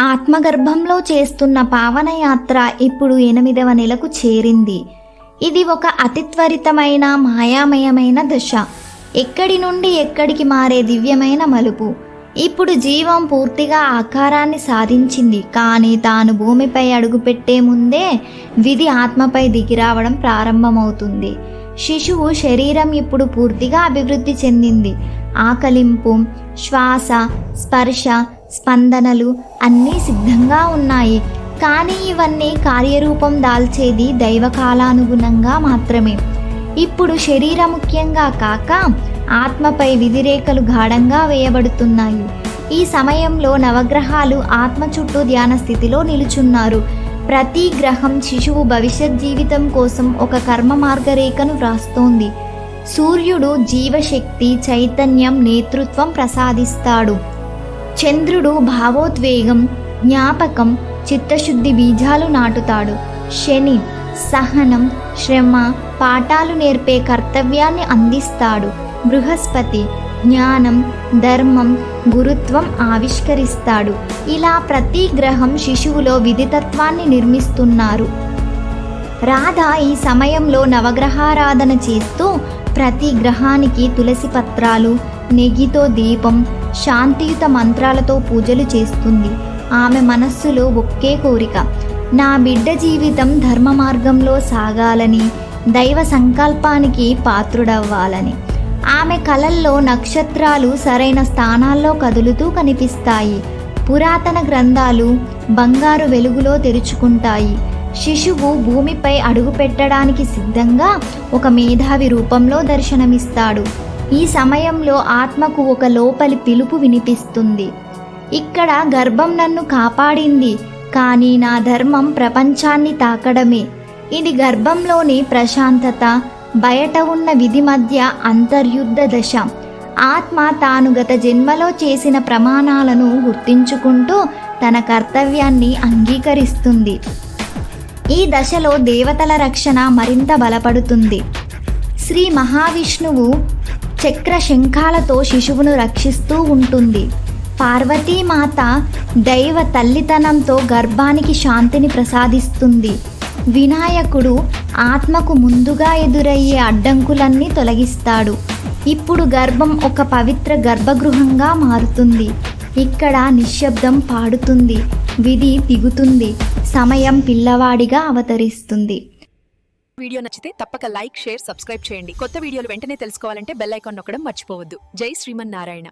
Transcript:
ఆత్మగర్భంలో చేస్తున్న పావనయాత్ర ఇప్పుడు ఎనిమిదవ నెలకు చేరింది. ఇది ఒక అతి త్వరితమైన మాయామయమైన దశ. ఎక్కడి నుండి ఎక్కడికి మారే దివ్యమైన మలుపు. ఇప్పుడు జీవం పూర్తిగా ఆకారాన్ని సాధించింది. కానీ తాను భూమిపై అడుగుపెట్టే ముందే విధి ఆత్మపై దిగిరావడం ప్రారంభమవుతుంది. శిశువు శరీరం ఇప్పుడు పూర్తిగా అభివృద్ధి చెందింది. ఆకలింపు శ్వాస స్పర్శ స్పందనలు అన్నీ సిద్ధంగా ఉన్నాయి. కానీ ఇవన్నీ కార్యరూపం దాల్చేది దైవకాలానుగుణంగా మాత్రమే. ఇప్పుడు శరీర ముఖ్యంగా కాక ఆత్మపై విధిరేఖలు గాఢంగా వేయబడుతున్నాయి. ఈ సమయంలో నవగ్రహాలు ఆత్మ చుట్టూ ధ్యాన స్థితిలో నిలుచున్నారు. ప్రతి గ్రహం శిశువు భవిష్యత్ జీవితం కోసం ఒక కర్మ మార్గరేఖను వ్రాస్తోంది. సూర్యుడు జీవశక్తి చైతన్యం నేతృత్వం ప్రసాదిస్తాడు. చంద్రుడు భావోద్వేగం జ్ఞాపకం చిత్తశుద్ధి బీజాలు నాటుతాడు. శని సహనం శ్రమ పాఠాలు నేర్పే కర్తవ్యాన్ని అందిస్తాడు. బృహస్పతి జ్ఞానం ధర్మం గురుత్వం ఆవిష్కరిస్తాడు. ఇలా ప్రతి గ్రహం శిశువులో విధితత్వాన్ని నిర్మిస్తున్నారు. రాధ ఈ సమయంలో నవగ్రహారాధన చేస్తూ ప్రతి గ్రహానికి తులసి పత్రాలు నెగితో దీపం శాంతియుత మంత్రాలతో పూజలు చేస్తుంది. ఆమె మనస్సులో ఒకే కోరిక నా బిడ్డ జీవితం ధర్మ మార్గంలో సాగాలని దైవ సంకల్పానికి పాత్రుడవ్వాలని. ఆమె కలల్లో నక్షత్రాలు సరైన స్థానాల్లో కదులుతూ కనిపిస్తాయి. పురాతన గ్రంథాలు బంగారు వెలుగులో తెరుచుకుంటాయి. శిశువు భూమిపై అడుగుపెట్టడానికి సిద్ధంగా ఒక మేధావి రూపంలో దర్శనమిస్తాడు. ఈ సమయంలో ఆత్మకు ఒక లోపలి పిలుపు వినిపిస్తుంది. ఇక్కడ గర్భం నన్ను కాపాడింది కానీ నా ధర్మం ప్రపంచాన్ని తాకడమే. ఇది గర్భంలోని ప్రశాంతత బయట ఉన్న విధి మధ్య అంతర్యుద్ధ దశ. ఆత్మ తాను గత జన్మలో చేసిన ప్రమాణాలను గుర్తించుకుంటూ తన కర్తవ్యాన్ని అంగీకరిస్తుంది. ఈ దశలో దేవతల రక్షణ మరింత బలపడుతుంది. శ్రీ మహావిష్ణువు చక్ర శంఖాలతో శిశువును రక్షిస్తూ ఉంటుంది. పార్వతీమాత దైవ తల్లితనంతో గర్భానికి శాంతిని ప్రసాదిస్తుంది. వినాయకుడు ఆత్మకు ముందుగా ఎదురయ్యే అడ్డంకులన్నీ తొలగిస్తాడు. ఇప్పుడు గర్భం ఒక పవిత్ర గర్భగృహంగా మారుతుంది. ఇక్కడ నిశ్శబ్దం పాడుతుంది. విధి దిగుతుంది సమయం పిల్లవాడిగా అవతరిస్తుంది. వీడియో నచ్చితే తప్పక లైక్ షేర్ సబ్స్క్రైబ్ చేయండి. కొత్త వీడియోలు వెంటనే తెలుసుకోవాలంటే బెల్ ఐకాన్ నొక్కడం మర్చిపోవద్దు. జై శ్రీమన్నారాయణ.